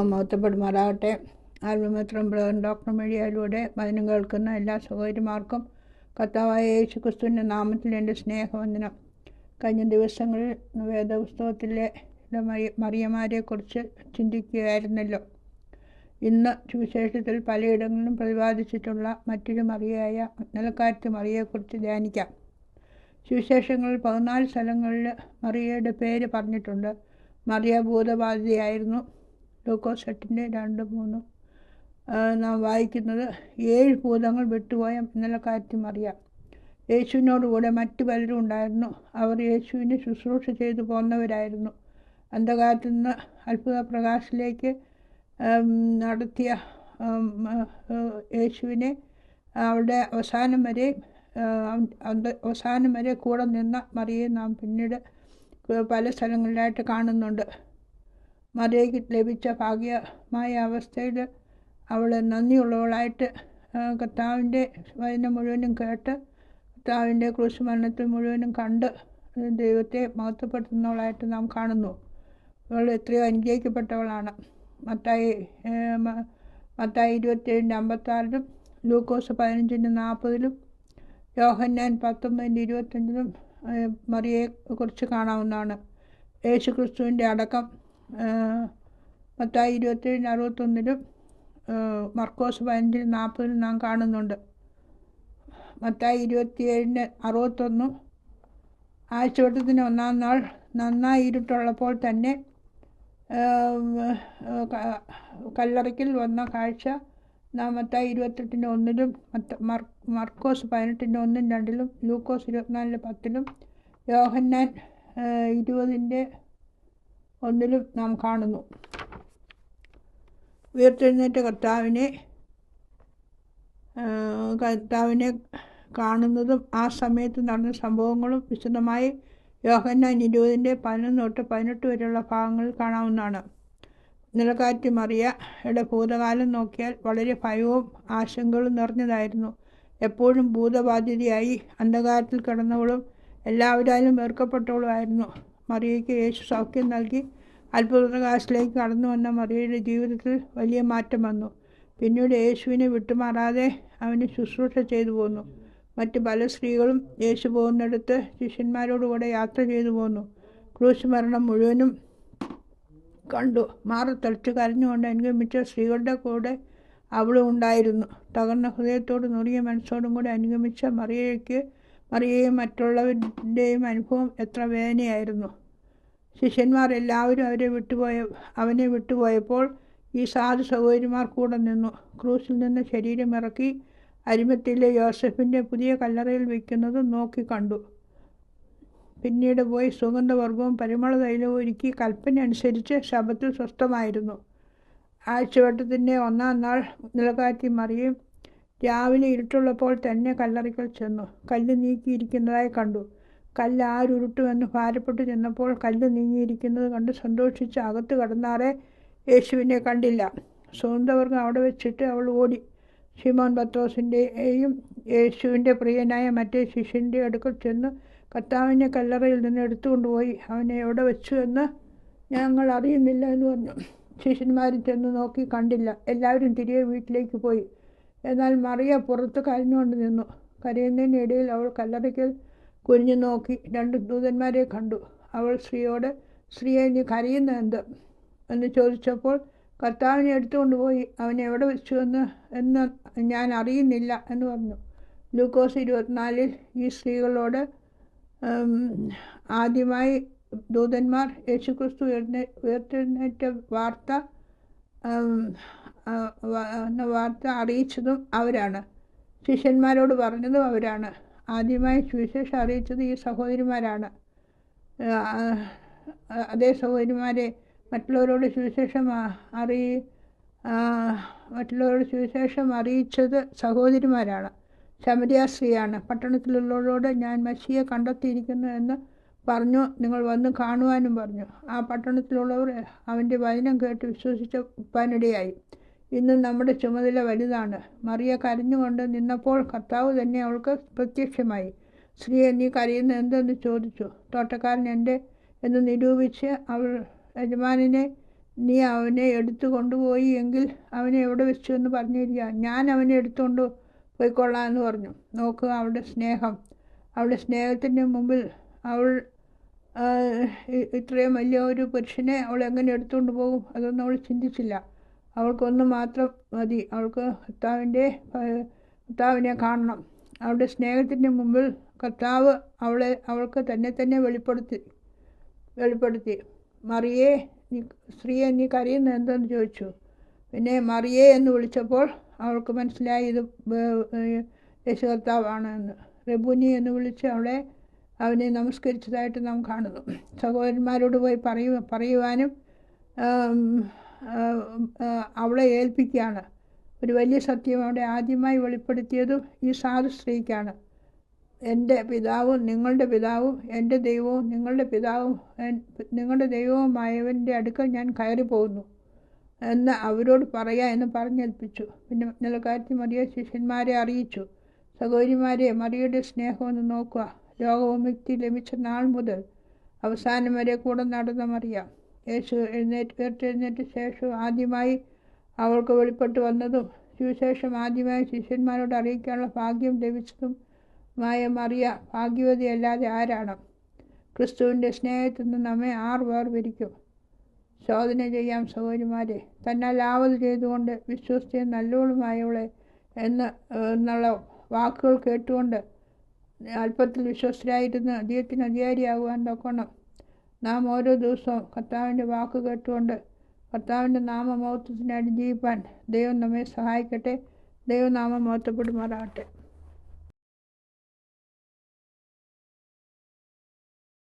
നാമം മഹത്വപ്പെടുമാറാകട്ടെ. ആത്മമിത്രം brother doctor മീഡിയയിലൂടെ വചനം കേൾക്കുന്ന എല്ലാ സഹോദരിമാർക്കും കർത്താവായ യേശു ക്രിസ്തുവിന്റെ നാമത്തിൽ എന്റെ സ്നേഹവന്ദനം. കഴിഞ്ഞ ദിവസങ്ങളിൽ വേദപുസ്തകത്തിലെ മറി- മറിയമാരെക്കുറിച്ച് ചിന്തിക്കുകയായിരുന്നല്ലോ. ഇന്ന് സുവിശേഷത്തിൽ പലയിടങ്ങളിലും പ്രതിപാദിച്ചിട്ടുള്ള മറ്റൊരു മറിയായ നിലക്കാരത്ത് മറിയെക്കുറിച്ച് ധ്യാനിക്കാം. സുവിശേഷങ്ങളിൽ പതിനാല് സ്ഥലങ്ങളിൽ മറിയയുടെ പേര് പറഞ്ഞിട്ടുണ്ട്. മറിയ ഭൂതബാധിതയായിരുന്നു. ലൂക്കോസ് എട്ടിന്റെ രണ്ട് മൂന്നും. നാം വായിക്കുന്നത് ഏഴ് ഭൂതങ്ങൾ വിട്ടുപോയ നിലക്കാരത്തി അറിയാം. യേശുവിനോടുകൂടെ മറ്റു പലരും ഉണ്ടായിരുന്നു. അവർ യേശുവിനെ ശുശ്രൂഷ ചെയ്തു പോന്നവരായിരുന്നു. അന്ധകാരത്തു നിന്ന് അത്ഭുത പ്രകാശത്തിലേക്ക് നടത്തിയ യേശുവിനെ അവിടെ അവസാനം വരെ അവസാനം വരെ കൂടെ നിന്ന മറിയെ നാം പിന്നീട് പല സ്ഥലങ്ങളിലായിട്ട് കാണുന്നുണ്ട്. മറിയയ്ക്ക് ലഭിച്ച ഭാഗ്യമായ അവസ്ഥയിൽ അവൾ നന്ദിയുള്ളവളായിട്ട് കർത്താവിന്റെ വചനം മുഴുവനും കേട്ട് കർത്താവിന്റെ ക്രൂശ് മരണത്തിൽ മുഴുവനും കണ്ട് ദൈവത്തെ മഹത്വപ്പെടുത്തുന്നവളായിട്ട് നാം കാണുന്നു. അവൾ എത്രയോ അനുഗ്രഹിക്കപ്പെട്ടവളാണ്. മത്തായി മത്തായി ഇരുപത്തേഴിന്റെ അമ്പത്താറിലും ലൂക്കോസ് പതിനഞ്ചിന്റെ നാൽപ്പതിലും യോഹന്നാൻ പത്തൊമ്പതിന്റെ ഇരുപത്തഞ്ചിലും ഏ, മറിയയെ കുറിച്ച് കാണാവുന്നതാണ്. യേശു ക്രിസ്തുവിന്റെ അടക്കം മത്തായി ഇരുപത്തേഴിന് അറുപത്തൊന്നിലും മർക്കോസ് പതിനഞ്ചിന് നാൽപ്പതിലും നാം കാണുന്നുണ്ട്. മത്തായി ഇരുപത്തിയേഴിന് അറുപത്തൊന്നും ആഴ്ചവട്ടത്തിന് ഒന്നാം നാൾ നന്നായി ഇരുട്ടുള്ളപ്പോൾ തന്നെ കല്ലറയ്ക്കിൽ വന്ന കാഴ്ച നാം മത്തായി ഇരുപത്തെട്ടിന്റെ ഒന്നിലും മർക്കോസ് പതിനെട്ടിന്റെ ഒന്നും രണ്ടിലും ലൂക്കോസ് ഇരുപത്തിനാലിന്റെ പത്തിലും യോഹന്നാൻ ഇരുപതിന്റെ ഒന്നിലും നാം കാണുന്നു. ഉയർത്തെഴുന്നേറ്റ കർത്താവിനെ കർത്താവിനെ കാണുന്നതും ആ സമയത്ത് നടന്ന സംഭവങ്ങളും വിശദമായി യോഹന്ന നിരൂതിന്റെ പതിനൊന്ന് തൊട്ട് പതിനെട്ട് വരെയുള്ള ഭാഗങ്ങളിൽ കാണാവുന്നതാണ്. നിലക്കാറ്റ് മറിയയുടെ ഭൂതകാലം നോക്കിയാൽ വളരെ ഭയവും ആശങ്കകളും നിറഞ്ഞതായിരുന്നു. എപ്പോഴും ഭൂതബാധിതയായി അന്ധകാരത്തിൽ കിടന്നവളും എല്ലാവരാലും വെറുക്കപ്പെട്ടവളുമായിരുന്നു. മറിയയ്ക്ക് യേശു സൗഖ്യം നൽകി അത്ഭുതപ്രകാശിലേക്ക് കടന്നു വന്ന മറിയയുടെ ജീവിതത്തിൽ വലിയ മാറ്റം വന്നു. പിന്നീട് യേശുവിനെ വിട്ടുമാറാതെ അവന് ശുശ്രൂഷ ചെയ്തു പോന്നു. മറ്റ് പല സ്ത്രീകളും യേശു പോകുന്നിടത്ത് ശിഷ്യന്മാരോടുകൂടെ യാത്ര ചെയ്തു പോന്നു. ക്രൂശ് മരണം മുഴുവനും കണ്ടു. മാറി തളിച്ചു കരഞ്ഞുകൊണ്ട് അനുഗമിച്ച സ്ത്രീകളുടെ കൂടെ അവളും ഉണ്ടായിരുന്നു. തകർന്ന ഹൃദയത്തോട് നുറിയ മനസ്സോടും കൂടെ അനുഗമിച്ച മറിയയ്ക്ക് മറിയയും മറ്റുള്ളവരുടെയും അനുഭവം എത്ര വേദനയായിരുന്നു. ശിഷ്യന്മാർ എല്ലാവരും അവരെ വിട്ടുപോയ അവനെ വിട്ടുപോയപ്പോൾ ഈ സാധു സഹോദരിമാർ കൂടെ നിന്നു. ക്രൂസിൽ നിന്ന് ശരീരം ഇറക്കി അരിമത്തിലെ യോസഫിന്റെ പുതിയ കല്ലറയിൽ വയ്ക്കുന്നത് നോക്കി കണ്ടു. പിന്നീട് പോയി സുഗന്ധവർഗവും പരിമള തൈലവും ഒരുക്കി കൽപ്പന അനുസരിച്ച് ശബത്തിൽ സ്വസ്ഥമായിരുന്നു. ആഴ്ചവട്ടത്തിന്റെ ഒന്നാം നാൾ നിലകാറ്റി മറിയും രാവിലെ ഇരുട്ടുള്ളപ്പോൾ തന്നെ കല്ലറയ്ക്കൽ ചെന്നു. കല്ല് നീക്കിയിരിക്കുന്നതായി കണ്ടു. കല്ല് ആരുരുട്ടുമെന്ന് ഭാരപ്പെട്ടു ചെന്നപ്പോൾ കല്ല് നീങ്ങിയിരിക്കുന്നത് കണ്ട് സന്തോഷിച്ച് അകത്ത് കടന്നാറെ യേശുവിനെ കണ്ടില്ല. സ്വന്തവർഗം അവിടെ വെച്ചിട്ട് അവൾ ഓടി. ഷിമോൻ പത്രോസിന്റെയും യേശുവിന്റെ പ്രിയനായ മറ്റേ ശിഷ്യന്റെ അടുക്കൽ ചെന്ന് കർത്താവിനെ കല്ലറയിൽ നിന്ന് എടുത്തുകൊണ്ടുപോയി. അവനെ എവിടെ വെച്ചു എന്ന് ഞങ്ങൾ അറിയുന്നില്ല എന്ന് പറഞ്ഞു. ശിഷ്യന്മാർ ചെന്ന് നോക്കി കണ്ടില്ല. എല്ലാവരും തിരികെ വീട്ടിലേക്ക് പോയി. എന്നാൽ മറിയ പുറത്ത് കരഞ്ഞുകൊണ്ട് നിന്നു. കരയുന്നതിനിടയിൽ അവൾ കല്ലറയ്ക്കൽ കുനിഞ്ഞു നോക്കി. രണ്ട് ദൂതന്മാരെ കണ്ടു. അവൾ സ്ത്രീയോട് സ്ത്രീയെ നീ കരയുന്ന എന്ത്? എന്ന് ചോദിച്ചപ്പോൾ കർത്താവിനെ എടുത്തുകൊണ്ടുപോയി അവനെ എവിടെ വെച്ചു എന്ന് എന്ന് ഞാൻ അറിയുന്നില്ല എന്ന് പറഞ്ഞു. ലൂക്കോസ് ഇരുപത്തിനാലിൽ ഈ സ്ത്രീകളോട് ആദ്യമായി ദൂതന്മാർ യേശുക്രിസ്തു ഉയർന്നെ ഉയർത്തെഴുന്നേറ്റ വാർത്ത എന്ന വാർത്ത അറിയിച്ചതും അവരാണ്. ശിഷ്യന്മാരോട് പറഞ്ഞതും അവരാണ്. ആദ്യമായി സുവിശേഷം അറിയിച്ചത് ഈ സഹോദരിമാരാണ്. അതേ സഹോദരിമാരെ മറ്റുള്ളവരോട് സുവിശേഷം അറി മറ്റുള്ളവരോട് സുവിശേഷം അറിയിച്ചത് സഹോദരിമാരാണ്. ശമരിയാശ്രീയാണ് പട്ടണത്തിലുള്ളവരോട് ഞാൻ മഷിയെ കണ്ടെത്തിയിരിക്കുന്നു എന്ന് പറഞ്ഞു. നിങ്ങൾ വന്ന് കാണുവാനും പറഞ്ഞു. ആ പട്ടണത്തിലുള്ളവർ അവന്റെ വചനം കേട്ട് വിശ്വസിച്ച ഉപ്പാനിടയായി. ഇന്ന് നമ്മുടെ ചുമതല വലുതാണ്. മറിയ കരഞ്ഞുകൊണ്ട് നിന്നപ്പോൾ കർത്താവ് തന്നെ അവൾക്ക് പ്രത്യക്ഷമായി സ്ത്രീയെ നീ കരയുന്ന എന്തെന്ന് ചോദിച്ചു? തോട്ടക്കാരൻ എന്റെ എന്ന് നിരൂപിച്ച് അവൾ യജമാനിനെ നീ അവനെ എടുത്തു കൊണ്ടുപോയി എങ്കിൽ അവനെ എവിടെ വെച്ചു എന്ന് പറഞ്ഞിരിക്കുക ഞാൻ അവനെ എടുത്തുകൊണ്ട് പോയിക്കൊള്ളാം എന്ന് പറഞ്ഞു. നോക്കുക അവളുടെ സ്നേഹം. അവളുടെ സ്നേഹത്തിന്റെ മുമ്പിൽ അവൾ ഇത്രയും വലിയ ഒരു പുരുഷനെ അവൾ എങ്ങനെ എടുത്തുകൊണ്ട് പോകും? അതൊന്നും അവൾ ചിന്തിച്ചില്ല. അവൾക്കൊന്ന് മാത്രം മതി. അവൾക്ക് കർത്താവിന്റെ കർത്താവിനെ കാണണം. അവളുടെ സ്നേഹത്തിന്റെ മുമ്പിൽ കർത്താവ് അവളെ അവൾക്ക് തന്നെ തന്നെ വെളിപ്പെടുത്തി വെളിപ്പെടുത്തി. മറിയേ നീ സ്ത്രീയെ നീ കരയുന്നത് എന്തെന്ന് ചോദിച്ചു? പിന്നെ മറിയേ എന്ന് വിളിച്ചപ്പോൾ അവൾക്ക് മനസ്സിലായി ഇത് യേശു കർത്താവാണ് എന്ന്. റബുനി എന്ന് വിളിച്ച് അവളെ അവനെ നമസ്കരിച്ചതായിട്ട് നാം കാണുന്നു. സഹോദരന്മാരോട് പോയി പറയു പറയുവാനും അവളെ ഏൽപ്പിക്കുകയാണ്. ഒരു വലിയ സത്യം അവിടെ ആദ്യമായി വെളിപ്പെടുത്തിയതും ഈ സാധു സ്ത്രീക്കാണ്. എന്റെ പിതാവും നിങ്ങളുടെ പിതാവും എന്റെ ദൈവവും നിങ്ങളുടെ പിതാവും നിങ്ങളുടെ ദൈവവുമായവന്റെ അടുക്കൽ ഞാൻ കയറി പോകുന്നു എന്ന് അവരോട് പറയാ എന്ന് പറഞ്ഞേൽപ്പിച്ചു. പിന്നെ നിലക്കാരത്തി മറിയ ശിഷ്യന്മാരെ അറിയിച്ചു. സഹോദരിമാരെ മറിയുടെ സ്നേഹം ഒന്ന് നോക്കുക. ലോകവിമുക്തി ലഭിച്ച നാൾ മുതൽ അവസാനം വരെ കൂടെ നടന്ന മറിയ. യേശു എഴുന്നേറ്റ് ഉയർത്തെഴുന്നേറ്റ ശേഷം ആദ്യമായി അവൾക്ക് വെളിപ്പെട്ട് വന്നതും സുവിശേഷം ആദ്യമായി ശിഷ്യന്മാരോട് അറിയിക്കാനുള്ള ഭാഗ്യം ലഭിച്ചതും മായ മറിയ ഭാഗ്യവതി അല്ലാതെ ആരാണ്? ക്രിസ്തുവിന്റെ സ്നേഹത്തിൽ നിന്ന് നമ്മെ ആർ വേർപിരിക്കും. ശോധന ചെയ്യാം സഹോദരിമാരെ. തന്നാൽ ആവത് ചെയ്തുകൊണ്ട് വിശ്വസിച്ച് നല്ലോളുമായവളെ എന്ന് എന്നുള്ള വാക്കുകൾ കേട്ടുകൊണ്ട് അല്പത്തിൽ വിശ്വസ്തരായിരുന്ന് അദ്ദേഹത്തിന് അധികാരിയാകുവാൻ തക്കണം നാം ഓരോ ദിവസവും കർത്താവിന്റെ വാക്ക് കേട്ടുകൊണ്ട് കർത്താവിന്റെ നാമമഹത്വത്തിനായിട്ട് അടിജീവിപ്പാൻ ദൈവം നമ്മെ സഹായിക്കട്ടെ. ദൈവനാമം മഹത്വപ്പെടുമാറാകട്ടെ.